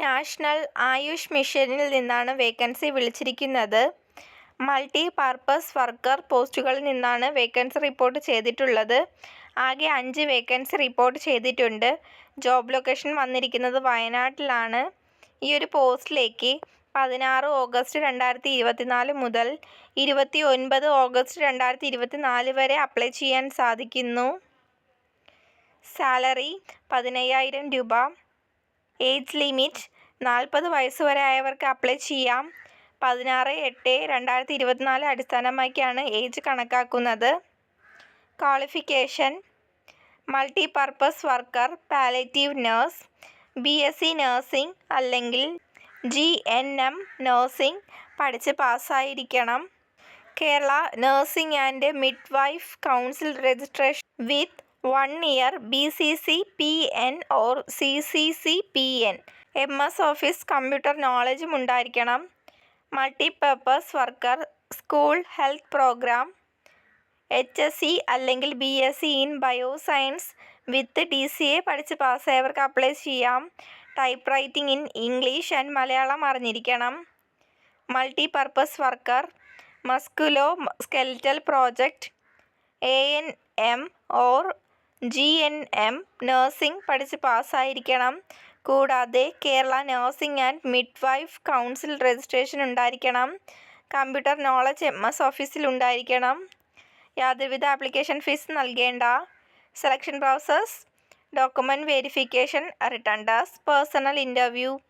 National Ayush മിഷനിൽ നിന്നാണ് vacancy വിളിച്ചിരിക്കുന്നത്. മൾട്ടി പർപ്പസ് വർക്കർ പോസ്റ്റുകളിൽ നിന്നാണ് വേക്കൻസി റിപ്പോർട്ട് ചെയ്തിട്ടുള്ളത്. ആകെ അഞ്ച് വേക്കൻസി റിപ്പോർട്ട് ചെയ്തിട്ടുണ്ട്. ജോബ് ലൊക്കേഷൻ വന്നിരിക്കുന്നത് വയനാട്ടിലാണ്. ഈ ഒരു പോസ്റ്റിലേക്ക് പതിനാറ് ഓഗസ്റ്റ് രണ്ടായിരത്തി ഇരുപത്തിനാല് മുതൽ ഇരുപത്തി ഒൻപത് ഓഗസ്റ്റ് രണ്ടായിരത്തി ഇരുപത്തിനാല് വരെ അപ്ലൈ ചെയ്യാൻ സാധിക്കുന്നു. സാലറി പതിനയ്യായിരം രൂപ. ഏജ് ലിമിറ്റ് നാൽപ്പത് വയസ്സ് വരെ ആയവർക്ക് അപ്ലൈ ചെയ്യാം. പതിനാറ് എട്ട് രണ്ടായിരത്തി ഇരുപത്തിനാല് അടിസ്ഥാനമാക്കിയാണ് ഏജ് കണക്കാക്കുന്നത്. Qualification multi purpose worker palliative nurse B S C nursing അല്ലെങ്കിൽ ജി. എൻ. എം. നേഴ്സിംഗ് പഠിച്ച് പാസ്സായിരിക്കണം. Kerala nursing and midwife council registration with one year B. C. C. P. N or C. C. C. P. N. M. S. Office computer നോളജും ഉണ്ടായിരിക്കണം. Multi purpose worker school health programme, H. S. C. അല്ലെങ്കിൽ B S C in bio science with D. C. A പഠിച്ച് പാസ്സായവർക്ക് apply ചെയ്യാം. Type writing in English and Malayalam അറിഞ്ഞിരിക്കണം. Multi purpose worker musculoskeletal project A. N. M. Or G. N. M. Nursing പഠിച്ച് പാസ്സായിരിക്കണം. കൂടാതെ Kerala nursing and midwife council registration ഉണ്ടായിരിക്കണം. Computer knowledge M. S. ഓഫീസിൽ ഉണ്ടായിരിക്കണം. യാതൊരുവിധ ആപ്ലിക്കേഷൻ ഫീസ് നൽകേണ്ട. Selection process document verification, written test, personal interview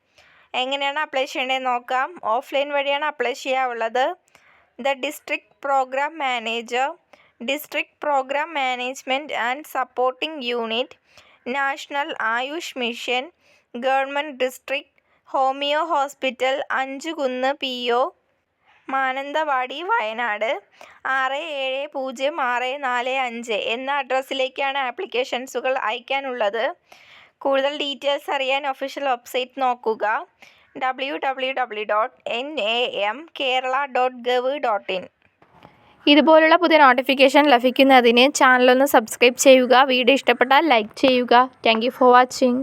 എങ്ങനെയാണ് apply ചെയ്യേണ്ടതെന്ന് നോക്കാം. ഓഫ്ലൈൻ വഴിയാണ് apply ചെയ്യാവുള്ളത്. The district programme manager, district programme management and supporting unit, national Ayush mission, government district homeo hospital Anchukunnu P. O. Mananthavady Wayanad ആറ് ഏഴ് പൂജ്യം ആറ് നാല് അഞ്ച് എന്ന അഡ്രസ്സിലേക്കാണ് ആപ്ലിക്കേഷൻസുകൾ അയക്കാനുള്ളത്. കൂടുതൽ ഡീറ്റെയിൽസ് അറിയാൻ ഒഫീഷ്യൽ വെബ്സൈറ്റ് നോക്കുക. W W W dot N A M Kerala dot gov dot in. ഇതുപോലുള്ള പുതിയ നോട്ടിഫിക്കേഷൻ ലഭിക്കുന്നതിന് ചാനലൊന്ന് സബ്സ്ക്രൈബ് ചെയ്യുക. വീഡിയോ ഇഷ്ടപ്പെട്ടാൽ ലൈക്ക് ചെയ്യുക. Thank for watching.